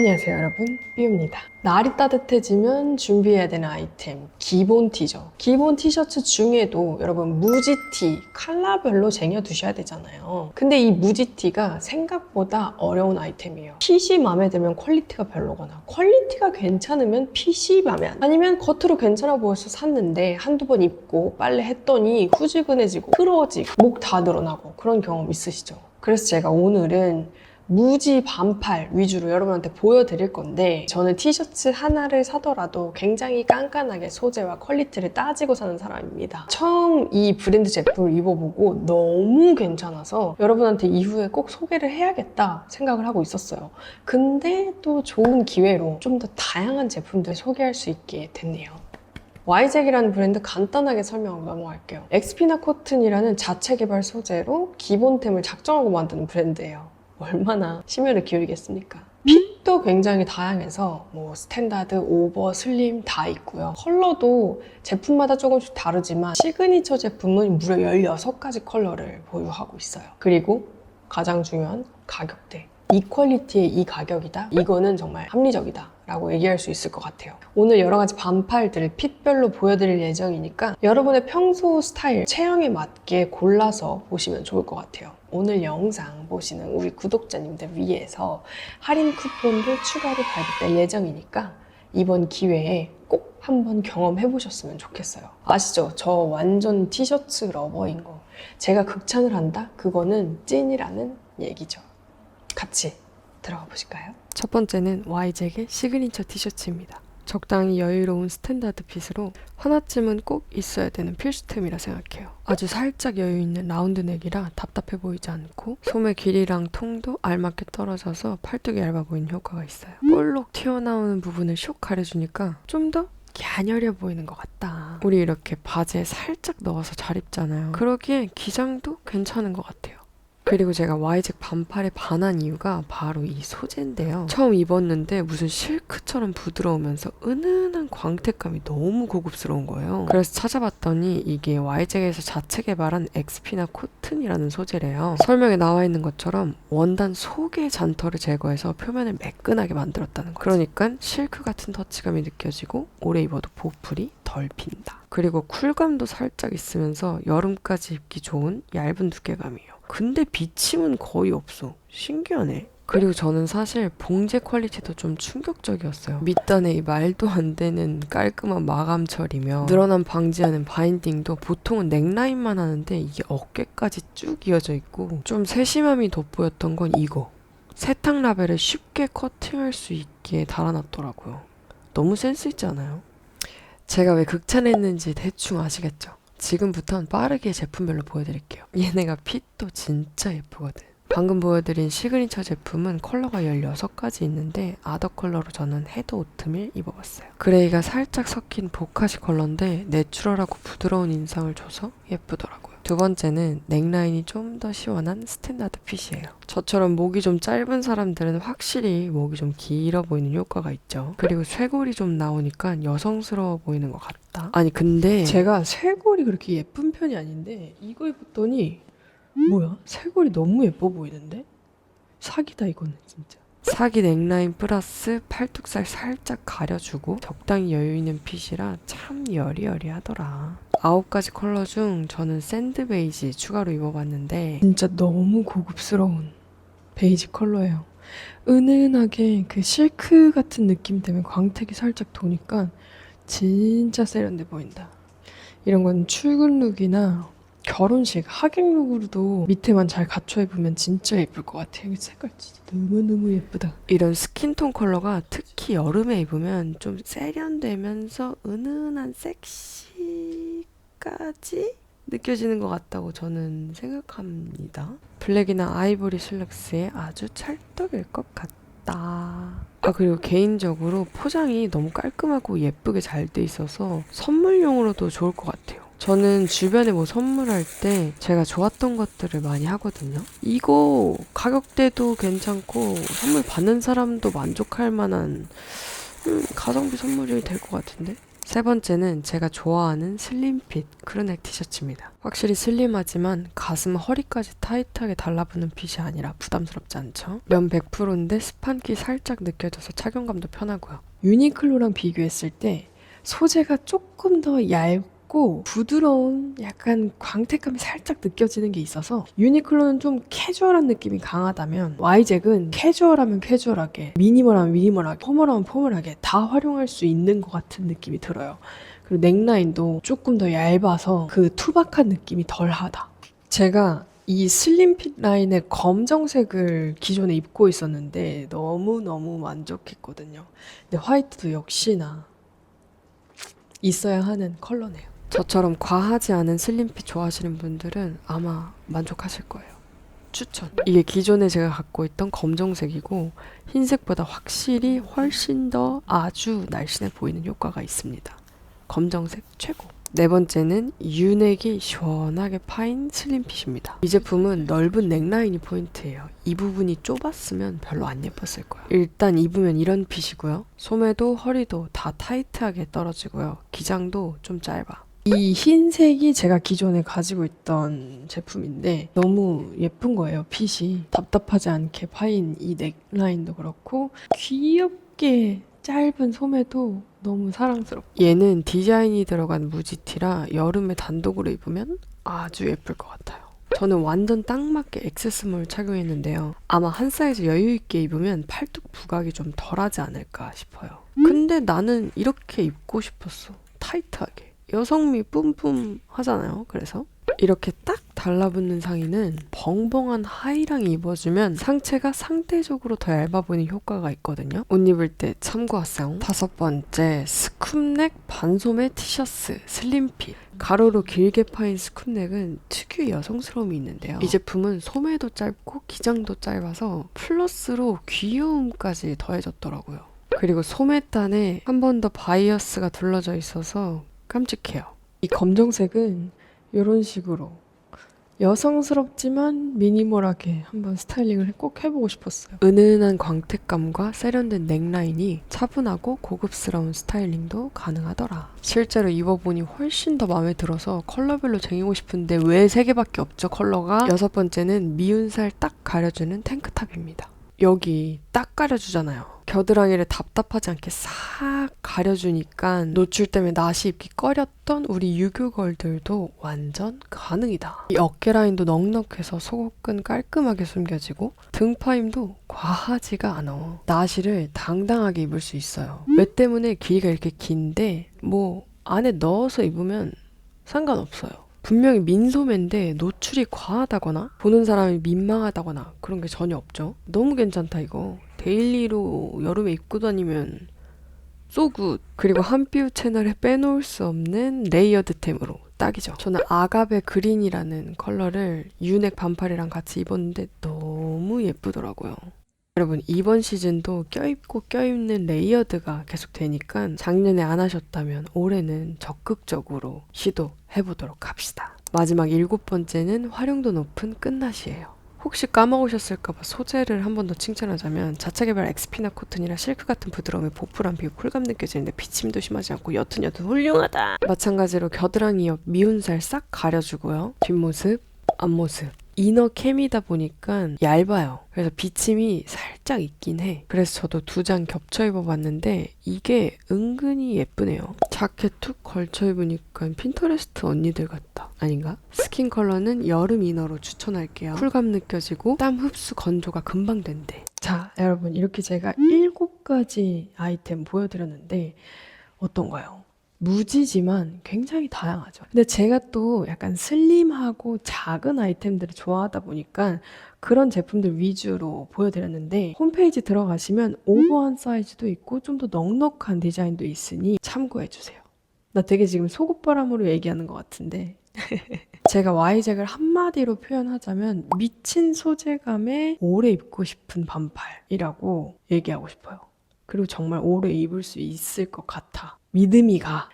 안녕하세요 여러분. 삐입니다. 날이 따뜻해지면 준비해야 되는 아이템 기본 티죠 기본 티셔츠 중에도 여러분 무지티 컬러별로 쟁여두셔야 되잖아요. 근데 이 무지티가 생각보다 어려운 아이템이에요. 핏이 마음에 들면 퀄리티가 별로거나 퀄리티가 괜찮으면 핏이 마음에 안 아니면 겉으로 괜찮아 보여서 샀는데 한두 번 입고 빨래 했더니 후지근해지고 흐러지고 목 다 늘어나고 그런 경험 있으시죠? 그래서 제가 오늘은 무지 반팔 위주로 여러분한테 보여드릴 건데 저는 티셔츠 하나를 사더라도 굉장히 깐깐하게 소재와 퀄리티를 따지고 사는 사람입니다. 처음 이 브랜드 제품을 입어보고 너무 괜찮아서 여러분한테 이후에 꼭 소개를 해야겠다 생각을 하고 있었어요. 근데 또 좋은 기회로 좀 더 다양한 제품들 소개할 수 있게 됐네요. 와이잭이라는 브랜드 간단하게 설명하고 넘어갈게요. 엑스피나 코튼이라는 자체 개발 소재로 기본템을 작정하고 만드는 브랜드예요. 얼마나 심혈을 기울이겠습니까? 핏도 굉장히 다양해서 뭐 스탠다드, 오버, 슬림 다 있고요. 컬러도 제품마다 조금씩 다르지만 시그니처 제품은 무려 16가지 컬러를 보유하고 있어요. 그리고 가장 중요한 가격대. 이 퀄리티의 이 가격이다? 이거는 정말 합리적이다. 라고 얘기할 수 있을 것 같아요. 오늘 여러 가지 반팔들을 핏별로 보여드릴 예정이니까 여러분의 평소 스타일, 체형에 맞게 골라서 보시면 좋을 것 같아요. 오늘 영상 보시는 우리 구독자님들 위해서 할인 쿠폰도 추가로 발급될 예정이니까 이번 기회에 꼭 한번 경험해 보셨으면 좋겠어요. 아시죠? 저 완전 티셔츠 러버인 거. 제가 극찬을 한다? 그거는 찐이라는 얘기죠. 같이 들어가 보실까요? 첫 번째는 와이잭의 시그니처 티셔츠입니다. 적당히 여유로운 스탠다드 핏으로 하나쯤은 꼭 있어야 되는 필수템이라 생각해요. 아주 살짝 여유 있는 라운드 넥이라 답답해 보이지 않고 소매 길이랑 통도 알맞게 떨어져서 팔뚝이 얇아 보이는 효과가 있어요. 볼록 튀어나오는 부분을 쇽 가려주니까 좀더 갸녀려 보이는 것 같다. 우리 이렇게 바지에 살짝 넣어서 잘 입잖아요. 그러기에 기장도 괜찮은 것 같아요. 그리고 제가 와이잭 반팔에 반한 이유가 바로 이 소재인데요. 처음 입었는데 무슨 실크처럼 부드러우면서 은은한 광택감이 너무 고급스러운 거예요. 그래서 찾아봤더니 이게 와이잭에서 자체 개발한 엑스피나 코튼이라는 소재래요. 설명에 나와 있는 것처럼 원단 속의 잔털을 제거해서 표면을 매끈하게 만들었다는 거죠. 그러니까 실크 같은 터치감이 느껴지고 오래 입어도 보풀이 덜 핀다. 그리고 쿨감도 살짝 있으면서 여름까지 입기 좋은 얇은 두께감이에요. 근데 비침은 거의 없어. 신기하네. 그리고 저는 사실 봉제 퀄리티도 좀 충격적이었어요. 밑단에 이 말도 안 되는 깔끔한 마감 처리며 늘어난 방지하는 바인딩도 보통은 넥라인만 하는데 이게 어깨까지 쭉 이어져 있고 좀 세심함이 돋보였던 건 이거. 세탁 라벨을 쉽게 커팅할 수 있게 달아놨더라고요. 너무 센스 있지 않아요? 제가 왜 극찬했는지 대충 아시겠죠? 지금부턴 빠르게 제품별로 보여드릴게요. 얘네가 핏도 진짜 예쁘거든. 방금 보여드린 시그니처 제품은 컬러가 16가지 있는데 아더 컬러로 저는 헤드 오트밀 입어봤어요. 그레이가 살짝 섞인 보카시 컬러인데 내추럴하고 부드러운 인상을 줘서 예쁘더라고요. 두 번째는 넥라인이 좀 더 시원한 스탠다드 핏이에요. 저처럼 목이 좀 짧은 사람들은 확실히 목이 좀 길어 보이는 효과가 있죠. 그리고 쇄골이 좀 나오니까 여성스러워 보이는 것 같 다. 아니 근데 제가 쇄골이 그렇게 예쁜 편이 아닌데 이거 입었더니 뭐야? 쇄골이 너무 예뻐 보이는데? 사기다 이거는 진짜. 사기 넥라인 플러스 팔뚝살 살짝 가려주고 적당히 여유 있는 핏이라 참 여리여리하더라. 아홉 가지 컬러 중 저는 샌드 베이지 추가로 입어봤는데 진짜 너무 고급스러운 베이지 컬러예요. 은은하게 그 실크 같은 느낌 때문에 광택이 살짝 도니까 진짜 세련돼 보인다. 이런 건 출근 룩이나 결혼식 하객 룩으로도 밑에만 잘 갖춰 입으면 진짜 예쁠 것 같아요. 이 색깔 진짜 너무너무 예쁘다. 이런 스킨톤 컬러가 특히 여름에 입으면 좀 세련되면서 은은한 섹시까지 느껴지는 것 같다고 저는 생각합니다. 블랙이나 아이보리 슬랙스에 아주 찰떡일 것 같 다. 아 그리고 개인적으로 포장이 너무 깔끔하고 예쁘게 잘 돼 있어서 선물용으로도 좋을 것 같아요. 저는 주변에 뭐 선물할 때 제가 좋았던 것들을 많이 하거든요. 이거 가격대도 괜찮고 선물 받는 사람도 만족할 만한 음, 가성비 선물이 될 것 같은데? 세 번째는 제가 좋아하는 슬림핏 크루넥 티셔츠입니다. 확실히 슬림하지만 가슴 허리까지 타이트하게 달라붙는 핏이 아니라 부담스럽지 않죠? 면 100%인데 스판기 살짝 느껴져서 착용감도 편하고요. 유니클로랑 비교했을 때 소재가 조금 더 얇 고 부드러운 약간 광택감이 살짝 느껴지는 게 있어서 유니클로는 좀 캐주얼한 느낌이 강하다면 와이잭은 캐주얼하면 캐주얼하게 미니멀하면 미니멀하게 포멀하면 포멀하게 다 활용할 수 있는 것 같은 느낌이 들어요. 그리고 넥라인도 조금 더 얇아서 그 투박한 느낌이 덜하다. 제가 이 슬림핏 라인의 검정색을 기존에 입고 있었는데 너무너무 만족했거든요. 근데 화이트도 역시나 있어야 하는 컬러네요. 저처럼 과하지 않은 슬림핏 좋아하시는 분들은 아마 만족하실 거예요. 추천. 이게 기존에 제가 갖고 있던 검정색이고 흰색보다 확실히 훨씬 더 아주 날씬해 보이는 효과가 있습니다. 검정색 최고. 네 번째는 유넥이 시원하게 파인 슬림핏입니다. 이 제품은 넓은 넥라인이 포인트예요. 이 부분이 좁았으면 별로 안 예뻤을 거예요. 일단 입으면 이런 핏이고요. 소매도 허리도 다 타이트하게 떨어지고요. 기장도 좀 짧아. 이 흰색이 제가 기존에 가지고 있던 제품인데 너무 예쁜 거예요. 핏이 답답하지 않게 파인 이 넥라인도 그렇고 귀엽게 짧은 소매도 너무 사랑스럽고 얘는 디자인이 들어간 무지티라 여름에 단독으로 입으면 아주 예쁠 것 같아요. 저는 완전 딱 맞게 액세스몰 착용했는데요. 아마 한 사이즈 여유 있게 입으면 팔뚝 부각이 좀 덜하지 않을까 싶어요. 근데 나는 이렇게 입고 싶었어. 타이트하게. 여성미 뿜뿜 하잖아요. 그래서 이렇게 딱 달라붙는 상의는 벙벙한 하의랑 입어주면 상체가 상대적으로 더 얇아 보이는 효과가 있거든요. 옷 입을 때 참고하세요. 다섯 번째, 스쿱넥 반소매 티셔츠 슬림핏. 가로로 길게 파인 스쿱넥은 특유의 여성스러움이 있는데요. 이 제품은 소매도 짧고 기장도 짧아서 플러스로 귀여움까지 더해졌더라고요. 그리고 소매단에 한 번 더 바이어스가 둘러져 있어서 깜찍해요. 이 검정색은 이런 식으로 여성스럽지만 미니멀하게 한번 스타일링을 꼭 해보고 싶었어요. 은은한 광택감과 세련된 넥라인이 차분하고 고급스러운 스타일링도 가능하더라. 실제로 입어보니 훨씬 더 마음에 들어서 컬러별로 쟁이고 싶은데 왜 세 개밖에 없죠 컬러가? 여섯 번째는 미운 살 딱 가려주는 탱크탑입니다. 여기 딱 가려주잖아요. 겨드랑이를 답답하지 않게 싹 가려주니까 노출 때문에 나시 입기 꺼렸던 우리 유교걸들도 완전 가능이다. 이 어깨 라인도 넉넉해서 속옷끈 깔끔하게 숨겨지고 등파임도 과하지가 않아. 나시를 당당하게 입을 수 있어요. 왜 때문에 길이가 이렇게 긴데 뭐 안에 넣어서 입으면 상관없어요. 분명히 민소매인데 노출이 과하다거나 보는 사람이 민망하다거나 그런 게 전혀 없죠. 너무 괜찮다 이거. 데일리로 여름에 입고 다니면 쏘굿. 그리고 한뷰 채널에 빼놓을 수 없는 레이어드템으로 딱이죠. 저는 아가베 그린이라는 컬러를 유넥 반팔이랑 같이 입었는데 너무 예쁘더라고요. 여러분 이번 시즌도 껴입고 껴입는 레이어드가 계속 되니까 작년에 안 하셨다면 올해는 적극적으로 시도해보도록 합시다. 마지막 일곱 번째는 활용도 높은 끝낫이에요. 혹시 까먹으셨을까봐 소재를 한 번 더 칭찬하자면 자체 개발 엑스피나 코튼이라 실크 같은 부드러움에 보풀한 비고 쿨감 느껴지는데 비침도 심하지 않고 여튼 여튼 훌륭하다. 마찬가지로 겨드랑이 옆 미운 살 싹 가려주고요. 뒷모습, 앞모습. 이너 캠이다 보니까 얇아요. 그래서 비침이 살짝 있긴 해. 그래서 저도 두 장 겹쳐 입어봤는데 이게 은근히 예쁘네요. 자켓 툭 걸쳐 입으니까 핀터레스트 언니들 같다. 아닌가? 스킨 컬러는 여름 이너로 추천할게요. 쿨감 느껴지고 땀 흡수 건조가 금방 된대. 자, 여러분 이렇게 제가 일곱 가지 아이템 보여드렸는데 어떤가요? 무지지만 굉장히 다양하죠. 근데 제가 또 약간 슬림하고 작은 아이템들을 좋아하다 보니까 그런 제품들 위주로 보여드렸는데 홈페이지 들어가시면 오버한 사이즈도 있고 좀 더 넉넉한 디자인도 있으니 참고해주세요. 나 되게 지금 속옷바람으로 얘기하는 것 같은데 제가 Y잭을 한마디로 표현하자면 미친 소재감에 오래 입고 싶은 반팔이라고 얘기하고 싶어요. 그리고 정말 오래 입을 수 있을 것 같아. 믿음이 가.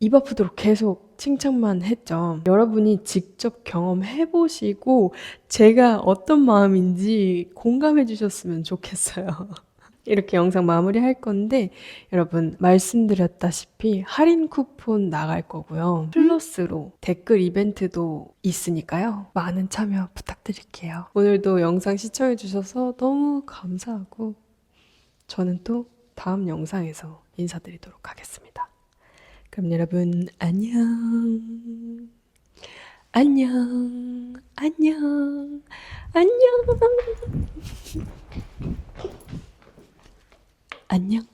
입 아프도록 계속 칭찬만 했죠. 여러분이 직접 경험해보시고 제가 어떤 마음인지 공감해 주셨으면 좋겠어요. 이렇게 영상 마무리 할 건데 여러분 말씀드렸다시피 할인 쿠폰 나갈 거고요. 플러스로 댓글 이벤트도 있으니까요. 많은 참여 부탁드릴게요. 오늘도 영상 시청해 주셔서 너무 감사하고 저는 또 다음 영상에서 인사드리도록 하겠습니다. 그럼 여러분 안녕. 안녕. 안녕. 안녕. 안녕.